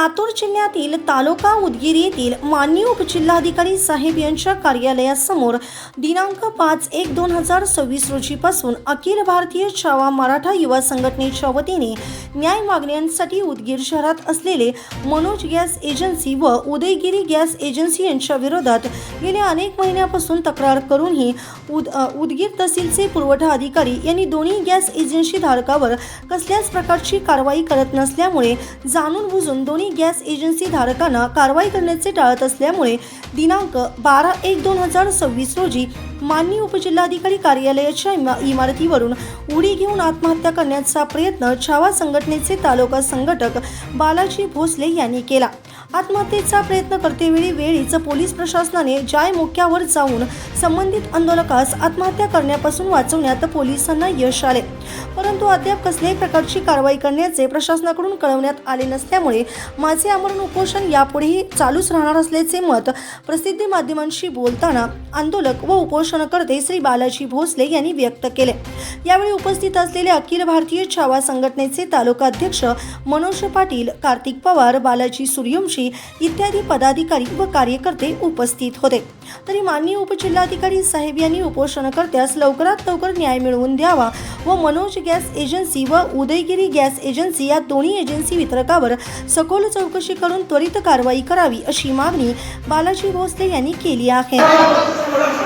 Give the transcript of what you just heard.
लातूर जिल्ह्यातील तालुका उदगीर येथील मान्य उपजिल्हाधिकारी साहेब यांच्या कार्यालयासमोर दिनांक पाच एक दोन हजार सव्वीस रोजीपासून अखिल भारतीय छावा मराठा युवा संघटनेच्या वतीने न्याय मागण्यांसाठी उदगीर शहरात असलेले मनोज गॅस एजन्सी व उदयगिरी गॅस एजन्सी यांच्या विरोधात गेल्या अनेक महिन्यापासून तक्रार करूनही उद उदगीर तहसीलचे पुरवठा अधिकारी यांनी दोन्ही गॅस एजन्सी धारकावर कसल्याच प्रकारची कारवाई करत नसल्यामुळे जाणून बुजून दोन्ही गॅस एजन्सी धारकांना कारवाई करण्याचे टाळत असल्यामुळे दिनांक बारा एक दोन हजार सव्वीस रोजी माननीय उपजिल्हाधिकारी कार्यालयाच्या इमा इमारतीवरून उडी घेऊन आत्महत्या करण्याचा प्रयत्न छावा संघटनेचे तालुका संघटक बालाजी भोसले यांनी केला. आत्महत्येचा प्रयत्न करतेवेळी वेळीच पोलीस प्रशासनाने जाय मोक्यावर जाऊन संबंधित आंदोलकास आत्महत्या करण्यापासून वाचवण्यात पोलिसांना यश आले. परंतु अद्याप कसल्याही प्रकारची कारवाई करण्याचे प्रशासनाकडून कळवण्यात आले नसल्यामुळे माझे आमरण उपोषण यापुढेही चालूच राहणार असल्याचे मत प्रसिद्धी माध्यमांशी बोलताना आंदोलक व उपोषणकर्ते श्री बालाजी भोसले यांनी व्यक्त केले. यावेळी उपस्थित असलेले अखिल भारतीय छावा संघटनेचे तालुका अध्यक्ष मनोज पाटील कार्तिक पवार बालाजी सूर्यवंशी इत्यादी पदाधिकारी व कार्यकर्ते उपस्थित होते. तरी माननीय उपजिल्हाधिकारी साहेब यांनी उपोषणकर्त्यास लवकरात लवकर न्याय मिळवून द्यावा व मनोज गॅस एजन्सी व उदयगिरी गॅस एजन्सी या दोन्ही एजन्सी वितरकावर सखोल चौकशी करून त्वरित कारवाई करावी अशी मागणी बालाजी भोसले यांनी केली आहे.